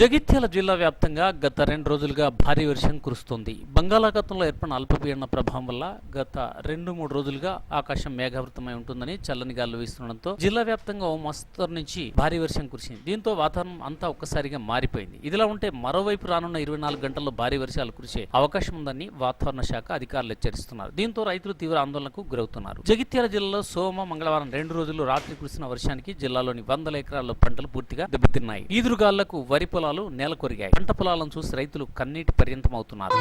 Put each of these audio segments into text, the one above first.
జగిత్యాల జిల్లా వ్యాప్తంగా గత రెండు రోజులుగా భారీ వర్షం కురుస్తోంది. బంగాళాఖాతంలో ఏర్పడిన అల్పపీడన ప్రభావం వల్ల గత రెండు మూడు రోజులుగా ఆకాశం మేఘావృతమై ఉంటుందని చల్లని గాలు వీస్తుండడంతో జిల్లా వ్యాప్తంగా ఓ మస్తరు నుంచి భారీ వర్షం కురిసింది. దీంతో వాతావరణం అంతా ఒక్కసారిగా మారిపోయింది. ఇదిలా ఉంటే మరోవైపు రానున్న ఇరవై నాలుగు గంటల్లో భారీ వర్షాలు కురిసే అవకాశం ఉందని వాతావరణ శాఖ అధికారులు హెచ్చరిస్తున్నారు. దీంతో రైతులు తీవ్ర ఆందోళనకు గురవుతున్నారు. జగిత్యాల జిల్లాలో సోమ మంగళవారం రెండు రోజులు రాత్రి కురిసిన వర్షానికి జిల్లాలోని వందల ఎకరాల్లో పంటలు పూర్తిగా దెబ్బతిన్నాయి. ఈదురుగాళ్ళకు వరి పొలాలు నేల కొరిగాయి. పంట పొలాలను చూసి రైతులు కన్నీటి పర్యంతమవుతున్నారు.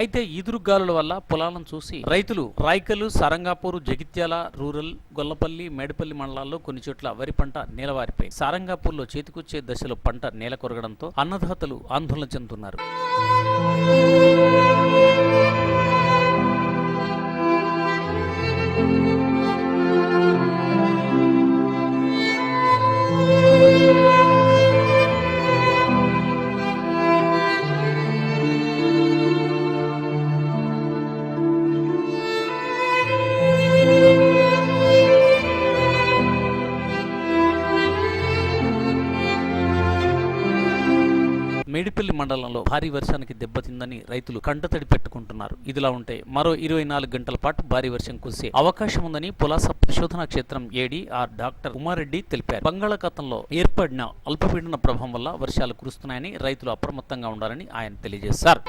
అయితే ఈదురుగాలుల వల్ల పొలాలను చూసి రైతులు రాయికలు సారంగాపూర్ జగిత్యాల రూరల్ గొల్లపల్లి మేడపల్లి మండలాల్లో కొన్ని చోట్ల వరి పంట నేలవారిపోయి సారంగాపూర్లో చేతికొచ్చే దశలో పంట నేల కొరగడంతో అన్నదాతలు ఆందోళన చెందుతున్నారు. మేడిపల్లి మండలంలో భారీ వర్షానికి దెబ్బతిందని రైతులు కంటతడి పెట్టుకుంటున్నారు. ఇదిలా ఉంటే మరో ఇరవై నాలుగు గంటల పాటు భారీ వర్షం కురిసే అవకాశం ఉందని పులాస పరిశోధన క్షేత్రం ఏడి ఆర్ డాక్టర్ ఉమారెడ్డి తెలిపారు. బంగాళాఖాతంలో ఏర్పడిన అల్పపీడన ప్రభావం వల్ల వర్షాలు కురుస్తున్నాయని రైతులు అప్రమత్తంగా ఉండాలని ఆయన తెలియజేశారు.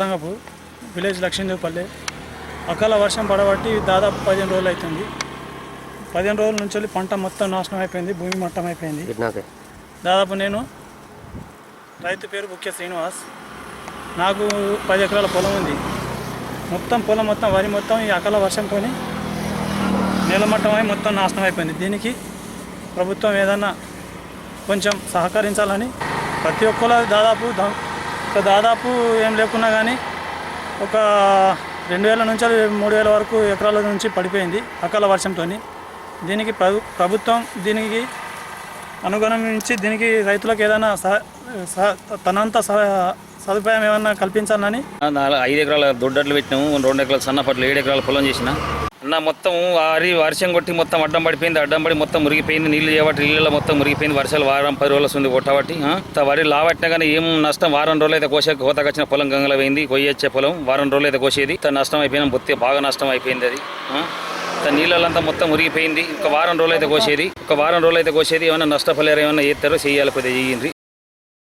రంగపూర్ విలేజ్ లక్ష్మీదేవిపల్లి. అకాల వర్షం పడబట్టి దాదాపు పదిహేను రోజులు అవుతుంది పదిహేను రోజుల నుంచి వెళ్ళి పంట మొత్తం నాశనం అయిపోయింది భూమి మట్టం అయిపోయింది. దాదాపు నేను రైతు పేరు బుక్య శ్రీనివాస్. నాకు పది ఎకరాల పొలం ఉంది. మొత్తం పొలం మొత్తం వరి మొత్తం ఈ అకాల వర్షంతో అయి మొత్తం నాశనం అయిపోయింది. దీనికి ప్రభుత్వం ఏదన్నా కొంచెం సహకరించాలని ప్రతి ఒక్కరు దాదాపు దా- ఒక దాదాపు ఏం లేకున్నా కానీ ఒక రెండు వేల నుంచి మూడు వేల వరకు ఎకరాల నుంచి పడిపోయింది అకాల వర్షంతో దీనికి ప్రభుత్వం దీనికి అనుగుణించి దీనికి రైతులకు ఏదైనా సహ- తనంత సదుపాయం ఏమన్నా కల్పించాలని ఐదు ఎకరాల దొడ్డట్లు పెట్టినాము రెండు ఎకరాల సన్నపట్లు ఏడు ఎకరాల పొలం చేసినా. అన్న మొత్తం వారి వర్షం కొట్టి మొత్తం అడ్డం పడిపోయింది అడ్డం పడి మొత్తం మురిగిపోయింది నీళ్ళు చేయబట్టి నీళ్ళలో మొత్తం మురిగిపోయింది వర్షాలు వారం పది రోజులు ఉంది కొట్టబట్టి వరి లావట్టినా కానీ ఏం నష్టం? వారం రోజులు అయితే కోసే కోతకు వచ్చిన పొలం గంగలో పోయింది కొయ్యొచ్చే పొలం వారం రోజులు అయితే కోసేది నష్టం అయిపోయినా బొత్తి బాగా నష్టం అయిపోయింది అది నీళ్ళంతా మొత్తం మురిగిపోయింది ఒక వారం రోజులు అయితే కోసేది ఒక వారం రోజులు అయితే కోసేది ఏమైనా నష్టపలేరు ఏమైనా చేస్తారో చేయాలి కొద్దిగా చేయండి.